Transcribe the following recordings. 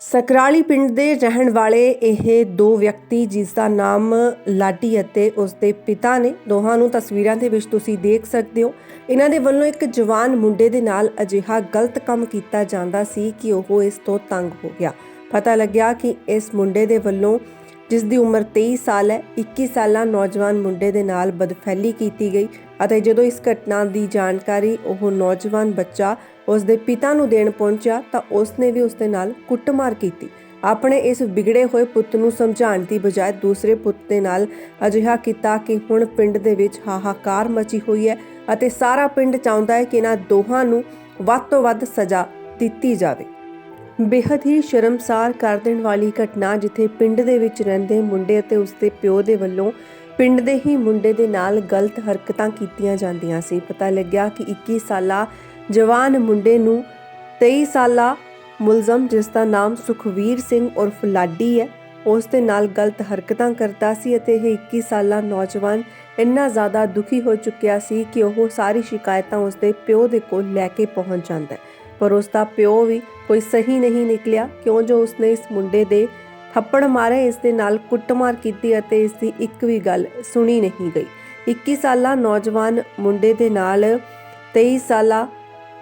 ਸਕਰਾਲੀ ਪਿੰਡ ਦੇ ਰਹਿਣ ਵਾਲੇ ਇਹ ਦੋ ਵਿਅਕਤੀ ਜਿਸ ਦਾ ਨਾਮ ਲਾਡੀ ਅਤੇ ਉਸ ਦੇ ਪਿਤਾ ਨੇ, ਦੋਹਾਂ ਨੂੰ ਤਸਵੀਰਾਂ ਦੇ ਵਿੱਚ ਤੁਸੀਂ ਦੇਖ ਸਕਦੇ ਹੋ। ਇਹਨਾਂ ਦੇ ਵੱਲੋਂ ਇੱਕ ਜਵਾਨ ਮੁੰਡੇ ਦੇ ਨਾਲ ਅਜਿਹਾ ਗਲਤ ਕੰਮ ਕੀਤਾ ਜਾਂਦਾ ਸੀ ਕਿ ਉਹ ਇਸ ਤੋਂ ਤੰਗ ਹੋ ਗਿਆ। ਪਤਾ ਲੱਗਿਆ ਕਿ ਇਸ ਮੁੰਡੇ ਦੇ ਵੱਲੋਂ ਜਿਸ ਦੀ ਉਮਰ 23 ਸਾਲ ਹੈ 21 ਸਾਲਾ ਨੌਜਵਾਨ ਮੁੰਡੇ ਦੇ ਨਾਲ ਬਦਫੈਲੀ ਕੀਤੀ ਗਈ ਅਤੇ ਜਦੋਂ ਇਸ ਘਟਨਾ ਦੀ ਜਾਣਕਾਰੀ ਉਹ ਨੌਜਵਾਨ ਬੱਚਾ ਉਸ ਦੇ ਪਿਤਾ ਨੂੰ ਦੇਣ ਪਹੁੰਚਿਆ ਤਾਂ ਉਸ ਨੇ ਵੀ ਉਸ ਦੇ ਨਾਲ ਕੁੱਟਮਾਰ ਕੀਤੀ। ਆਪਣੇ ਇਸ ਵਿਗੜੇ ਹੋਏ ਪੁੱਤ ਨੂੰ ਸਮਝਾਉਣ ਦੀ ਬਜਾਏ ਦੂਸਰੇ ਪੁੱਤ ਦੇ ਨਾਲ ਅਜਿਹਾ ਕੀਤਾ ਕਿ ਹੁਣ ਪਿੰਡ ਦੇ ਵਿੱਚ ਹਾਹਾਕਾਰ ਮਚੀ ਹੋਈ ਹੈ ਅਤੇ ਸਾਰਾ ਪਿੰਡ ਚਾਹੁੰਦਾ ਹੈ ਕਿ ਇਹਨਾਂ ਦੋਹਾਂ ਨੂੰ ਵੱਧ ਤੋਂ ਵੱਧ ਸਜ਼ਾ ਦਿੱਤੀ ਜਾਵੇ। ਬੇहद ਹੀ ਸ਼ਰਮਸਾਰ ਕਰ ਦੇਣ ਵਾਲੀ ਘਟਨਾ ਜਿੱਥੇ ਪਿੰਡ ਦੇ ਵਿੱਚ ਰਹਿੰਦੇ ਮੁੰਡੇ ਅਤੇ ਉਸਦੇ ਪਿਓ ਦੇ ਵੱਲੋਂ ਪਿੰਡ ਦੇ ਹੀ ਮੁੰਡੇ ਦੇ ਨਾਲ ਗਲਤ ਹਰਕਤਾਂ ਕੀਤੀਆਂ ਜਾਂਦੀਆਂ ਸੀ। ਪਤਾ ਲੱਗਿਆ ਕਿ 21 ਸਾਲਾ ਜਵਾਨ ਮੁੰਡੇ ਨੂੰ 23 ਸਾਲਾ ਮੁਲਜ਼ਮ, ਜਿਸ ਦਾ ਨਾਮ ਸੁਖਵੀਰ ਸਿੰਘ ਉਰਫ ਲਾਡੀ ਹੈ, ਉਸ ਦੇ ਨਾਲ ਗਲਤ ਹਰਕਤਾਂ ਕਰਦਾ ਸੀ ਅਤੇ ਇਹ 21 ਸਾਲਾ ਨੌਜਵਾਨ ਇੰਨਾ ਜ਼ਿਆਦਾ ਦੁਖੀ ਹੋ ਚੁੱਕਿਆ ਸੀ ਕਿ ਉਹ ਸਾਰੀ ਸ਼ਿਕਾਇਤਾਂ ਉਸ ਦੇ ਪਿਓ ਦੇ ਕੋਲ ਲੈ ਕੇ ਪਹੁੰਚ ਜਾਂਦਾ ਪਰ ਉਸ ਦਾ ਪਿਓ ਵੀ ਕੋਈ ਸਹੀ ਨਹੀਂ ਨਿਕਲਿਆ। ਕਿਉਂ ਜੋ ਉਸਨੇ ਇਸ ਮੁੰਡੇ ਦੇ ਥੱਪੜ ਮਾਰੇ, ਇਸ ਦੇ ਨਾਲ ਕੁੱਟਮਾਰ ਕੀਤੀ ਅਤੇ ਇਸ ਦੀ ਇੱਕ ਵੀ ਗੱਲ ਸੁਣੀ ਨਹੀਂ ਗਈ। 21 ਸਾਲਾ ਨੌਜਵਾਨ ਮੁੰਡੇ ਦੇ ਨਾਲ 23 ਸਾਲਾ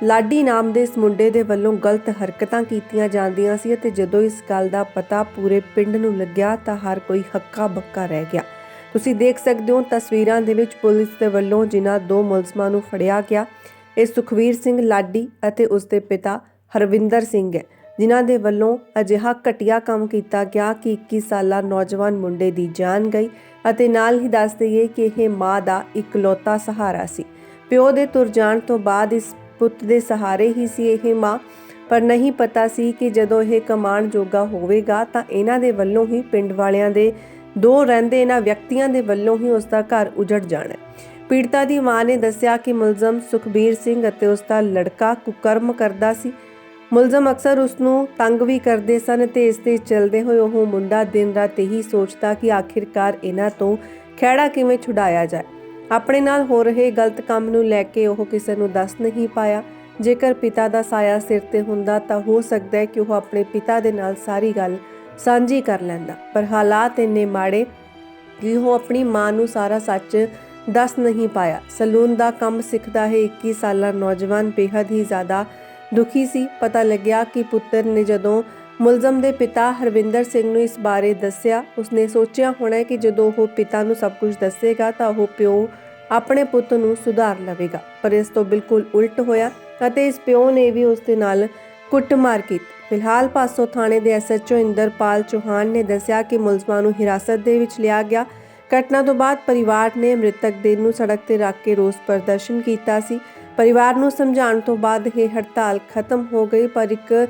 ਲਾਡੀ ਨਾਮ ਦੇ ਇਸ ਮੁੰਡੇ ਦੇ ਵੱਲੋਂ ਗਲਤ ਹਰਕਤਾਂ ਕੀਤੀਆਂ ਜਾਂਦੀਆਂ ਸੀ ਅਤੇ ਜਦੋਂ ਇਸ ਗੱਲ ਦਾ ਪਤਾ ਪੂਰੇ ਪਿੰਡ ਨੂੰ ਲੱਗਿਆ ਤਾਂ ਹਰ ਕੋਈ ਹੱਕਾ ਬੱਕਾ ਰਹਿ ਗਿਆ। ਤੁਸੀਂ ਦੇਖ ਸਕਦੇ ਹੋ ਤਸਵੀਰਾਂ ਦੇ ਵਿੱਚ ਪੁਲਿਸ ਦੇ ਵੱਲੋਂ ਜਿਨ੍ਹਾਂ ਦੋ ਮੁਲਜ਼ਮਾਂ ਨੂੰ ਫੜਿਆ ਗਿਆ, ਇਹ ਸੁਖਵੀਰ ਸਿੰਘ ਲਾਡੀ ਅਤੇ ਉਸ ਦੇ ਪਿਤਾ ਹਰਵਿੰਦਰ ਸਿੰਘ ਹੈ, ਜਿਨ੍ਹਾਂ ਦੇ ਵੱਲੋਂ ਅਜਿਹਾ ਘਟੀਆ ਕੰਮ ਕੀਤਾ ਗਿਆ ਕਿ 21 ਸਾਲਾ ਨੌਜਵਾਨ ਮੁੰਡੇ ਦੀ ਜਾਨ ਗਈ ਅਤੇ ਨਾਲ ਹੀ ਦੱਸ ਦਈਏ ਕਿ ਇਹ ਮਾਂ ਦਾ ਇਕਲੌਤਾ ਸਹਾਰਾ ਸੀ। ਪਿਓ ਦੇ ਤੁਰ ਜਾਣ ਤੋਂ ਬਾਅਦ ਇਸ ਪੁੱਤ ਦੇ ਸਹਾਰੇ ਹੀ ਸੀ ਇਹ ਮਾਂ। ਪਰ ਨਹੀਂ ਪਤਾ ਸੀ ਕਿ ਜਦੋਂ ਇਹ ਕਮਾਣ ਜੋਗਾ ਹੋਵੇਗਾ ਤਾਂ ਇਹਨਾਂ ਦੇ ਵੱਲੋਂ ਹੀ ਪਿੰਡ ਵਾਲਿਆਂ ਦੇ, ਦੋ ਰਹਿੰਦੇ ਇਹਨਾਂ ਵਿਅਕਤੀਆਂ ਦੇ ਵੱਲੋਂ ਹੀ ਉਸ ਦਾ ਘਰ ਉਜੜ ਜਾਣਾ ਹੈ। ਪੀੜਤਾ ਦੀ ਮਾਂ ਨੇ ਦੱਸਿਆ ਕਿ ਮੁਲਜ਼ਮ ਸੁਖਬੀਰ ਸਿੰਘ ਅਤੇ ਉਸ ਦਾ ਲੜਕਾ ਕੁਕਰਮ ਕਰਦਾ ਸੀ। ਮੁਲਜ਼ਮ ਅਕਸਰ ਉਸ ਨੂੰ ਤੰਗ ਵੀ ਕਰਦੇ ਸਨ ਤੇ ਇਸ ਦੇ ਚਲਦੇ ਹੋਏ ਉਹ ਮੁੰਡਾ ਦਿਨ ਰਾਤ ਇਹੀ ਸੋਚਦਾ ਕਿ ਆਖਿਰਕਾਰ ਇਹਨਾਂ ਤੋਂ ਖਹਿੜਾ ਕਿਵੇਂ ਛੁਡਾਇਆ ਜਾਏ। ਆਪਣੇ ਨਾਲ ਹੋ ਰਹੇ ਗਲਤ ਕੰਮ ਨੂੰ ਲੈ ਕੇ ਉਹ ਕਿਸੇ ਨੂੰ ਦੱਸ ਨਹੀਂ ਪਾਇਆ। ਜੇਕਰ ਪਿਤਾ ਦਾ ਸਾਇਆ ਸਿਰ ਤੇ ਹੁੰਦਾ ਤਾਂ ਹੋ ਸਕਦਾ ਹੈ ਕਿ ਉਹ ਆਪਣੇ ਪਿਤਾ ਦੇ ਨਾਲ ਸਾਰੀ ਗੱਲ ਸਾਂਝੀ ਕਰ ਲੈਂਦਾ। ਪਰ ਹਾਲਾਤ ਇੰਨੇ ਮਾੜੇ ਕਿ ਉਹ ਆਪਣੀ ਮਾਂ ਨੂੰ ਸਾਰਾ ਸੱਚ ਦੱਸ ਨਹੀਂ ਪਾਇਆ। ਸਲੂਨ ਦਾ ਕੰਮ ਸਿੱਖਦਾ ਹੈ 21 ਸਾਲਾ ਨੌਜਵਾਨ ਬੇहद ਹੀ ਜ਼ਿਆਦਾ ਦੁਖੀ ਸੀ। ਪਤਾ ਲੱਗਿਆ ਕਿ ਪੁੱਤਰ ਨੇ ਜਦੋਂ ਮੁਲਜ਼ਮ ਦੇ ਪਿਤਾ ਹਰਵਿੰਦਰ ਸਿੰਘ ਨੂੰ ਇਸ ਬਾਰੇ ਦੱਸਿਆ। ਉਸਨੇ ਸੋਚਿਆ ਹੋਣਾ ਕਿ ਜਦੋਂ ਉਹ ਪਿਤਾ ਨੂੰ ਸਭ ਕੁਝ ਦੱਸੇਗਾ ਤਾਂ ਉਹ ਪਿਓ ਆਪਣੇ ਪੁੱਤ ਨੂੰ ਸੁਧਾਰ ਲਵੇਗਾ। ਪਰ ਇਸ ਤੋਂ ਬਿਲਕੁਲ ਉਲਟ ਹੋਇਆ ਅਤੇ ਇਸ ਪਿਓ ਨੇ ਵੀ ਉਸ ਦੇ ਨਾਲ ਕੁੱਟਮਾਰ ਕੀਤੀ। ਫਿਲਹਾਲ ਪਾਸੋ ਥਾਣੇ ਦੇ ਐਸਐਚਓ ਇੰਦਰਪਾਲ ਚੌਹਾਨ ਨੇ ਦੱਸਿਆ ਕਿ ਮੁਲਜ਼ਮਾਂ ਨੂੰ ਹਿਰਾਸਤ ਦੇ ਵਿੱਚ ਲਿਆ ਗਿਆ। ਘਟਨਾ ਤੋਂ ਬਾਅਦ ਪਰਿਵਾਰ ਨੇ ਮ੍ਰਿਤਕ ਦੇ ਨੂੰ ਸੜਕ ਤੇ ਰੱਖ ਕੇ ਰੋਸ ਪ੍ਰਦਰਸ਼ਨ ਕੀਤਾ ਸੀ। ਪਰਿਵਾਰ ਨੂੰ ਸਮਝਾਉਣ ਤੋਂ ਬਾਅਦ ਇਹ ਹੜਤਾਲ ਖਤਮ ਹੋ ਗਈ, ਪਰ ਇੱਕ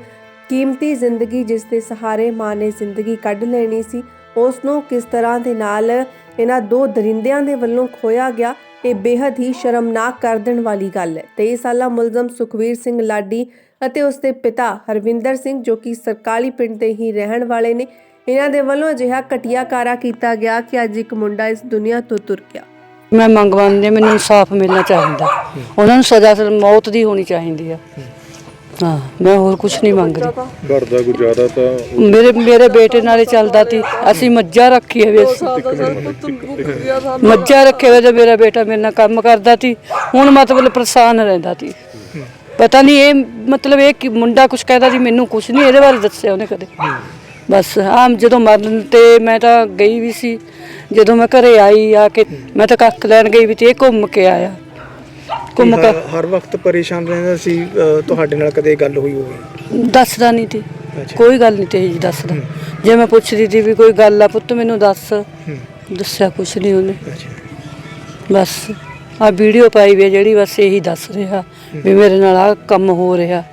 ਕੀਮਤੀ ਜ਼ਿੰਦਗੀ ਜਿਸ ਦੇ ਸਹਾਰੇ ਮਾਂ ਨੇ ਜ਼ਿੰਦਗੀ ਕੱਢ ਲੈਣੀ ਸੀ ਉਸ ਨੂੰ ਕਿਸ ਤਰ੍ਹਾਂ ਦੇ ਨਾਲ ਇਹਨਾਂ ਦੋ ਦਰਿੰਦਿਆਂ ਦੇ ਵੱਲੋਂ ਖੋਇਆ ਗਿਆ ਇਹ ਬੇहद ਹੀ ਸ਼ਰਮਨਾਕ ਕਰ ਦੇਣ ਵਾਲੀ ਗੱਲ ਹੈ। 23 ਸਾਲਾ ਮੁਲਜ਼ਮ ਸੁਖਵੀਰ ਸਿੰਘ ਲਾਡੀ ਅਤੇ ਉਸ ਦੇ ਪਿਤਾ ਹਰਵਿੰਦਰ ਸਿੰਘ ਜੋ ਕਿ ਸਰਕਾਲੀ ਪਿੰਡ ਦੇ ਹੀ ਰਹਿਣ ਵਾਲੇ ਨੇ ਇਹਨਾਂ ਦੇ ਵੱਲੋਂ ਅਜਿਹਾ ਘਟੀਆ ਕਾਰਾ ਕੀਤਾ ਗਿਆ ਕਿ ਅੱਜ ਇੱਕ ਮੁੰਡਾ ਇਸ ਦੁਨੀਆ ਤੋਂ ਤੁਰ ਗਿਆ। ਮੈਂ ਮੰਗ ਮੰਗਦੀ ਹਾਂ, ਮੈਨੂੰ ਇਨਸਾਫ ਮਿਲਣਾ ਚਾਹੀਦਾ। ਉਹਨਾਂ ਨੂੰ ਸਜ਼ਾ ਸਿਰ ਮੌਤ ਦੀ ਹੋਣੀ ਚਾਹੀਦੀ ਆ। ਹਾਂ ਮੈਂ ਹੋਰ ਕੁਝ ਨਹੀਂ ਮੰਗਦੀ ਘਰ ਦਾ ਗੁਜ਼ਾਰਾ ਤਾਂ ਮੇਰੇ ਮੇਰੇ ਬੇਟੇ ਨਾਲੇ ਚੱਲਦਾ ਸੀ। ਅਸੀਂ ਮੱਝਾਂ ਰੱਖੀ ਹੋਵੇ ਮੱਝਾਂ ਰੱਖੇ ਹੋਏ ਤੇ ਮੇਰਾ ਬੇਟਾ ਮੇਰੇ ਨਾਲ ਕੰਮ ਕਰਦਾ ਸੀ ਹੁਣ ਮਤਲਬ ਪਰੇਸ਼ਾਨ ਰਹਿੰਦਾ ਸੀ। ਪਤਾ ਨਹੀਂ ਇਹ ਮਤਲਬ ਇਹ ਕਿ ਮੁੰਡਾ ਕੁਝ ਕਹਿੰਦਾ ਸੀ ਮੈਨੂੰ ਕੁਝ ਨਹੀਂ ਇਹਦੇ ਬਾਰੇ ਦੱਸਿਆ ਉਹਨੇ ਕਦੇ। ਬਸ ਆਮ ਜਦੋਂ ਮਰਨ ਤੇ ਮੈਂ ਤਾਂ ਗਈ ਵੀ ਸੀ। ਜਦੋਂ ਮੈਂ ਘਰੇ ਆਈ ਆ ਕੇ ਮੈਂ ਤਾਂ ਕੱਖ ਲੈਣ ਗਈ ਵੀ ਤੇ ਇਹ ਘੁੰਮ ਕੇ ਆਇਆ। ਘੁੰਮ ਕੇ ਹਰ- ਹਰ ਵਕਤ ਪਰੇਸ਼ਾਨ ਰਹਿੰਦਾ ਸੀ ਅ, ਤੁਹਾਡੇ ਨਾਲ ਕਦੇ ਗੱਲ ਹੋਈ ਹੋਵੇ? ਦੱਸਦਾ ਨਹੀਂ ਤੇ ਅੱਛਾ। ਕੋਈ ਗੱਲ ਨਹੀਂ ਤੇ ਜੀ ਦੱਸਦਾ। ਜੇ ਮੈਂ ਪੁੱਛਦੀ ਸੀ ਵੀ ਕੋਈ ਗੱਲ ਆ ਪੁੱਤ ਮੈਨੂੰ ਦੱਸ। ਦੱਸਿਆ ਕੁਛ ਨਹੀਂ ਉਹਨੇ। ਬਸ ਆ ਵੀਡੀਓ ਪਾਈ ਵੀ ਆ ਜਿਹੜੀ ਬਸ ਇਹੀ ਦੱਸ ਰਿਹਾ ਵੀ ਮੇਰੇ ਨਾਲ ਆ ਕੰਮ ਹੋ ਰਿਹਾ।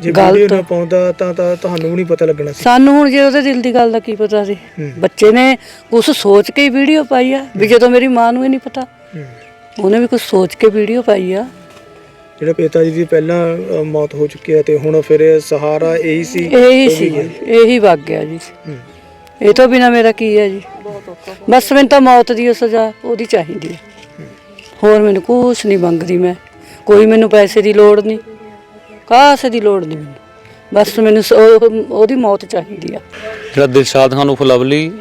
ਜੇ। ਵੀਡੀਓ ਨਾ ਪਾਉਂਦਾ ਤਾਂ ਤਾਂ ਤੁਹਾਨੂੰ ਵੀ ਨਹੀਂ ਪਤਾ ਲੱਗਣਾ ਸੀ। ਸਾਨੂੰ ਹੁਣ ਜੇ ਉਹਦੇ ਦਿਲ ਦੀ ਗੱਲ ਦਾ ਕੀ ਪਤਾ ਸੀ। ਹੂੰ। ਬੱਚੇ ਨੇ ਕੁਛ ਸੋਚ ਕੇ ਹੀ ਵੀਡੀਓ ਪਾਈ ਆ ਵੀ ਜਦੋਂ ਮੇਰੀ ਮਾਂ ਨੂੰ ਹੀ ਨਹੀਂ ਪਤਾ। ਹੂੰ। ਉਹਨੇ ਵੀ ਕੁਝ ਸੋਚ ਕੇ ਵੀਡੀਓ ਪਾਈ ਆ। ਜਿਹੜਾ ਪਿਤਾ ਜੀ ਦੀ ਪਹਿਲਾਂ ਅ, ਮੌਤ ਹੋ ਚੁੱਕੀ ਹੈ ਤੇ ਹੁਣ ਫਿਰ ਇਹ ਸਹਾਰਾ ਇਹੀ ਸੀ ਇਹੀ ਉਹ ਸੀ। ਇਹੀ ਵਗ ਗਿਆ ਜੀ। ਹੂੰ। ਇਹ ਤੋਂ ਬਿਨਾ ਮੇਰਾ ਕੀ ਹੈ ਜੀ? ਬਸ ਮੈਨੂੰ ਤਾਂ ਮੌਤ ਦੀ ਓ ਸਜ਼ਾ ਉਹਦੀ ਚਾਹੀਦੀ ਹੈ। ਹੋਰ ਮੈਨੂੰ ਕੁਛ ਨਹੀਂ ਮੰਗਦੀ ਮੈਂ। ਕੋਈ ਮੈਨੂੰ ਪੈਸੇ ਦੀ ਲੋੜ ਨਹੀਂ। ਕਾਸੇ ਦੀ ਲੋੜ ਨਹੀਂ ਮੈਨੂੰ। ਬਸ ਮੈਨੂੰ ਸ- ਉਹ- ਉਹਦੀ ਮੌਤ ਚਾਹੀਦੀ ਆ। ਜਿਹੜਾ ਦਿਲਸ਼ਾਦ ਖਾਨ ਉਫ ਲਵਲੀ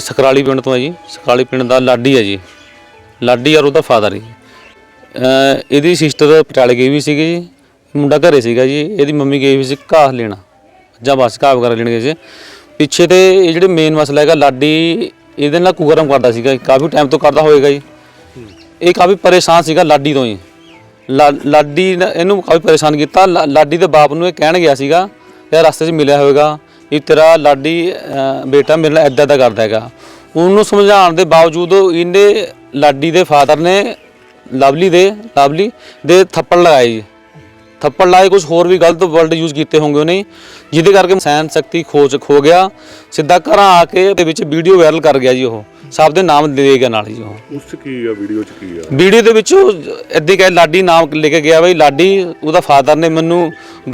ਸਕਰਾਲੀ ਪਿੰਡ ਤੋਂ ਹੈ ਜੀ। ਸਕਰਾਲੀ ਪਿੰਡ ਦਾ ਲਾਡੀ ਹੈ ਜੀ। ਲਾਡੀ ਔਰ ਉਹਦਾ ਫਾਦਰ ਜੀ। ਅਹ ਇਹਦੀ ਸਿਸਟਰ ਪਟਿਆਲੇ ਗਈ ਵੀ ਸੀਗੀ ਜੀ। ਮੁੰਡਾ ਘਰੇ ਸੀਗਾ ਜੀ। ਇਹਦੀ ਮੰਮੀ ਗਈ ਵੀ ਸੀ ਘਾਹ ਲੈਣਾ। ਜਾਂ ਬਸ ਘਾਹ ਵਗੈਰਾ ਲੈਣ ਗਏ ਸੀ। ਪਿੱਛੇ ਤੇ ਇਹ ਜਿਹੜੇ ਮੇਨ ਮਸਲਾ ਹੈਗਾ ਲਾਡੀ ਇਹਦੇ ਨਾਲ ਕੁਗਰਮ ਕਰਦਾ ਸੀਗਾ ਜੀ। ਕਾਫੀ ਟਾਈਮ ਤੋਂ ਕਰਦਾ ਹੋਏਗਾ ਜੀ। ਇਹ ਕਾਫੀ ਪਰੇਸ਼ਾਨ ਸੀਗਾ ਲਾਡੀ ਤੋਂ ਹੀ ਲਾ- ਲਾਡੀ ਨੇ ਇਹਨੂੰ ਕਾਫੀ ਪਰੇਸ਼ਾਨ ਕੀਤਾ। ਲਾ- ਲਾਡੀ ਦੇ ਬਾਪ ਨੂੰ ਇਹ ਕਹਿਣ ਗਿਆ ਸੀਗਾ ਯਾਰ ਰਸਤੇ 'ਚ ਮਿਲਿਆ ਹੋਵੇਗਾ ਇਹ ਤੇਰਾ ਲਾਡੀ ਅਹ, ਬੇਟਾ ਮੇਰੇ ਨਾਲ ਐਦਾਂ ਦਾ ਕਰਦਾ ਹੈਗਾ। ਉਹਨੂੰ ਸਮਝਾਉਣ ਦੇ ਬਾਵਜੂਦ ਇਹਨੇ ਲਾਡੀ ਦੇ ਫਾਦਰ ਨੇ ਲਵਲੀ ਦੇ ਲਵਲੀ ਦੇ ਥੱਪੜ ਲਗਾਏ ਜੀ। ਥੱਪੜ ਲਾਏ ਕੁਝ ਹੋਰ ਵੀ ਗਲਤ ਵਰਡ ਯੂਜ਼ ਕੀਤੇ ਹੋਣਗੇ ਉਹਨੇ। ਜਿਹਦੇ ਕਰਕੇ ਸਹਿਨ ਸ਼ਕਤੀ ਖੋਜ ਖੋ ਗਿਆ। ਸਿੱਧਾ ਘਰਾਂ ਆ ਕੇ ਦੇ ਵਿੱਚ ਵੀਡੀਓ ਵਾਇਰਲ ਕਰ ਗਿਆ ਜੀ ਉਹ। ਸਭ ਦੇ ਨਾਮ ਦੇ ਗਿਆ ਨਾਲ ਜੀ ਉਹ। ਉਸ 'ਚ ਕੀ ਆ ਵੀਡੀਓ 'ਚ ਕੀ ਆ? ਵੀਡੀਓ ਦੇ ਵਿੱਚ ਉਹ ਇੱਦਾਂ ਕਹੇ ਲਾਡੀ ਨਾਮ ਲੈ ਕੇ ਗਿਆ ਬਈ ਲਾਡੀ ਉਹਦਾ ਫਾਦਰ ਨੇ ਮੈਨੂੰ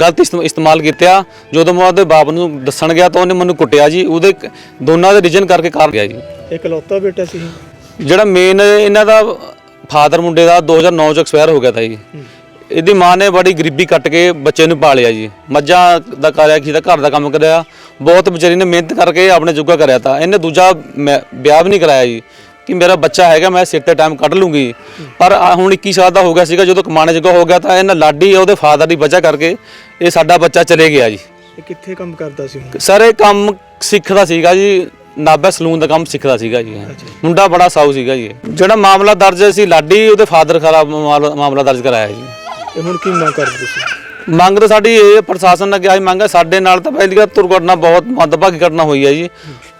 ਗਲਤ ਇਸਤੇਮ- ਇਸਤੇਮਾਲ ਕੀਤਾ। ਜਦੋਂ ਮੈਂ ਉਹਦੇ ਬਾਪ ਨੂੰ ਦੱਸਣ ਗਿਆ ਤਾਂ ਉਹਨੇ ਮੈਨੂੰ ਕੁੱਟਿਆ ਜੀ। ਉਹਦੇ ਕ- ਦੋਨਾਂ ਦੇ ਰੀਜਨ ਕਰਕੇ ਕਰ ਗਿਆ ਜੀ। ਇਕਲੌਤਾ ਬੇਟਾ ਸੀ ਜਿਹੜਾ ਮੇਨ ਇਹਨਾਂ ਦਾ ਫਾਦਰ ਮੁੰਡੇ ਦਾ 2009 ਚ ਐਕਸਪਾਇਰ ਹੋ ਗਿਆ ਤਾ ਜੀ। ਇਹਦੀ ਮਾਂ ਨੇ ਬੜੀ ਗਰੀਬੀ ਕੱਟ ਕੇ ਬੱਚੇ ਨੂੰ ਪਾਲਿਆ ਜੀ। ਮੱਝਾਂ ਦਾ ਕਰਿਆ ਦਾ ਘਰ ਦਾ ਕੰਮ ਕਰਿਆ ਬਹੁਤ ਵਿਚਾਰੀ ਨੇ ਮਿਹਨਤ ਕਰਕੇ ਆਪਣੇ ਜੋਗਾ ਕਰਿਆ ਤਾ। ਇਹਨੇ ਦੂਜਾ ਵਿਆਹ ਵੀ ਨਹੀਂ ਕਰਾਇਆ ਜੀ। ਕਿ ਮੇਰਾ ਬੱਚਾ ਹੈਗਾ ਮੈਂ ਸਿਰ ਤੇ ਟਾਈਮ ਕੱਢ ਲੂੰਗੀ। ਪਰ ਹੁਣ 21 ਸਾਲ ਦਾ ਹੋ ਗਿਆ ਸੀਗਾ ਜਦੋਂ ਕਮਾਣੇ ਜੋਗਾ ਹੋ ਗਿਆ ਤਾਂ ਇਹਨਾਂ ਲਾਡੀ ਉਹਦੇ ਫਾਦਰ ਦੀ ਵਜ੍ਹਾ ਕਰਕੇ ਇਹ ਸਾਡਾ ਬੱਚਾ ਚਲੇ ਗਿਆ ਜੀ। ਇਹ ਕਿੱਥੇ ਕੰਮ ਕਰਦਾ ਸੀ ਹੁਣ? ਸਰ ਇਹ ਕੰਮ ਸਿੱਖਦਾ ਸੀਗਾ ਜੀ। ਨਾਭਾ ਸਲੂਨ ਦਾ ਕੰਮ ਸਿੱਖਦਾ ਸੀਗਾ ਜੀ। ਮੁੰਡਾ ਬੜਾ ਸਾਊ ਸੀਗਾ ਜੀ। ਜਿਹੜਾ ਮਾਮਲਾ ਦਰਜ ਸੀ ਲਾਡੀ ਉਹਦੇ ਫਾਦਰ ਖਰਾਬ ਮਾਮਲਾ ਦਰਜ ਕਰਾਇਆ ਜੀ। ਇਹ ਹੁਣ ਕੀ ਮੰਗ ਕਰਦੇ ਤੁਸੀਂ? ਮੰਗ ਤਾਂ ਸਾਡੀ ਇਹ ਪ੍ਰਸ਼ਾਸਨ ਅੱਗੇ ਆਈ ਮੰਗ ਹੈ ਸਾਡੇ ਨਾਲ ਤਾਂ ਪਹਿਲੀ ਗੱਲ ਦੁਰਘਟਨਾ ਬਹੁਤ ਮੰਦਭਾਗੀ ਘਟਨਾ ਹੋਈ ਹੈ ਜੀ।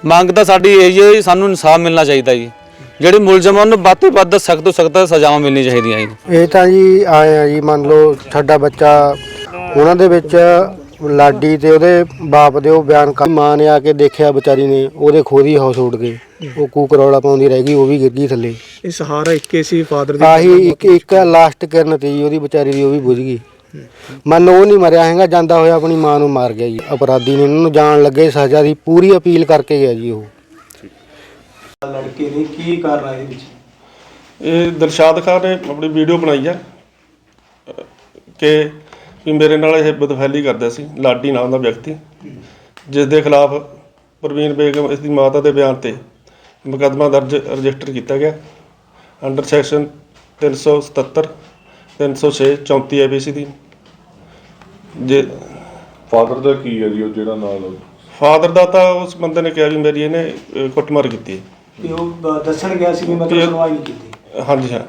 ਮੰਗ ਤਾਂ ਸਾਡੀ ਇਹ ਹੀ ਹੈ ਜੀ ਸਾਨੂੰ ਇਨਸਾਫ ਮਿਲਣਾ ਚਾਹੀਦਾ ਜੀ। ਜਿਹੜੇ ਮੁਲਜ਼ਮ ਆ ਉਹਨੂੰ ਵੱਧ ਤੋਂ ਵੱਧ ਸਖਤ ਤੋਂ ਸਖਤ ਸਜ਼ਾਵਾਂ ਮਿਲਣੀ ਚਾਹੀਦੀਆਂ ਜੀ। ਇਹ ਤਾਂ ਜੀ ਆਏ ਆ ਜੀ ਮੰਨ ਲਓ ਸਾਡਾ ਬੱਚਾ ਉਹਨਾਂ ਦੇ ਵਿੱਚ ਲਾਡੀ ਤੇ ਉਹਦੇ ਬਾਪ ਦੇ ਉਹ ਬਿਆਨ ਕਰ ਮਾਂ ਨੇ ਆ ਕੇ ਦੇਖਿਆ ਵਿਚਾਰੀ ਨੇ ਉਹਦੇ ਖੁਦ ਹੀ ਹਾਊਸ ਉੱਡ ਗਏ। ਉਹ ਕੂਕਰੌਲਾ ਪਾਉਂਦੀ ਰਹਿ ਗਈ ਉਹ ਵੀ ਗਿਰ ਗਈ ਥੱਲੇ। ਇਹ ਸਹਾਰਾ ਇੱਕੇ ਸੀ ਫਾਦਰ ਦੀ ਆਹੀ ਇੱਕ ਇੱਕ ਲਾਸਟ ਕਿਰਨ ਤੀ ਜੀ ਉਹਦੀ ਵਿਚਾਰੀ ਦੀ ਉਹ ਵੀ ਬੁਝ ਗਈ। ਮੰਨ ਉਹ ਨਹੀਂ ਮਰਿਆ ਹੈਗਾ ਜਾਂਦਾ ਹੋਇਆ ਆਪਣੀ ਮਾਂ ਨੂੰ ਮਾਰ ਗਿਆ ਜੀ। ਅਪਰਾਧੀ ਨੇ ਇਹਨਾਂ ਨੂੰ ਜਾਣ ਲੱਗੇ ਸਜ਼ਾ ਦੀ ਪੂਰੀ ਅਪੀਲ ਕਰਕੇ ਗਿਆ ਜੀ ਉਹ। ਲੜਕੇ ਨੇ ਕੀ ਕਰਨਾ ਇਹਦੇ ਵਿੱਚ? ਇਹ ਦਿਲਸ਼ਾਦ ਖਾਨ ਨੇ ਆਪਣੀ ਵੀਡੀਓ ਬਣਾਈ ਹੈ ਅਹ ਕਿ ਵੀ ਮੇਰੇ ਨਾਲ ਇਹ ਬਦਫੈਲੀ ਕਰਦਾ ਸੀ ਲਾਡੀ ਨਾਮ ਦਾ ਵਿਅਕਤੀ ਜਿਸ ਦੇ ਖਿਲਾਫ ਪ੍ਰਵੀਨ ਬੇਗਮ ਇਸ ਦੀ ਮਾਤਾ ਦੇ ਬਿਆਨ ਤੇ ਮੁਕੱਦਮਾ ਦਰਜ ਰਜਿਸਟਰ ਕੀਤਾ ਗਿਆ। ਅੰਡਰ ਸੈਕਸ਼ਨ 377 306 34 ਐਬੀਸੀ ਦੀ। ਜੇ ਫਾਦਰ ਦਾ ਕੀ ਆ ਜੀ ਉਹ ਜਿਹੜਾ ਨਾਲ ਫਾਦਰ ਦਾ ਤਾਂ ਉਸ ਬੰਦੇ ਨੇ ਕਿਹਾ ਵੀ ਮੇਰੀ ਇਹਨੇ ਅਹ, ਕੁੱਟਮਾਰ ਕੀਤੀ ਹੈ। ਕਿ ਉਹ ਦੱਸਣ ਗਿਆ ਸੀ ਵੀ ਮੈਂ ਤੇ- ਸੁਣਵਾਈ ਨਹੀਂ ਕੀਤੀ। ਹਾਂਜੀ ਹਾਂ।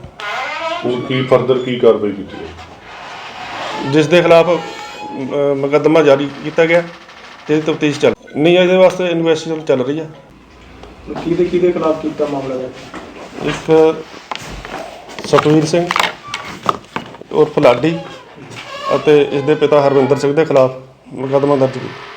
ਹੁਣ ਕੀ ਫਰਦਰ ਕੀ ਕਾਰਵਾਈ ਕੀਤੀ? ਹੈ ਜਿਸ ਦੇ ਖਿਲਾਫ ਮੁਕੱਦਮਾ ਜਾਰੀ ਕੀਤਾ ਗਿਆ ਤੇ ਤਫਤੀਸ਼ ਚੱਲ ਨਹੀਂ ਇਹਦੇ ਵਾਸਤੇ ਇਨਵੈਸਟੀਗੇਸ਼ਨ ਚੱਲ ਰਹੀ ਹੈ। ਕਿਹਦੇ ਕਿਹਦੇ ਖਿਲਾਫ ਕੀਤਾ ਮਾਮਲਾ ਦਾ ਇੱਕ ਸਤਵੀਰ ਸਿੰਘ ਉਰਫ ਲਾਡੀ ਅਤੇ ਇਸ ਦੇ ਪਿਤਾ ਹਰਵਿੰਦਰ ਸਿੰਘ ਦੇ ਖਿਲਾਫ ਮੁਕੱਦਮਾ ਦਰਜ ਕੀਤਾ।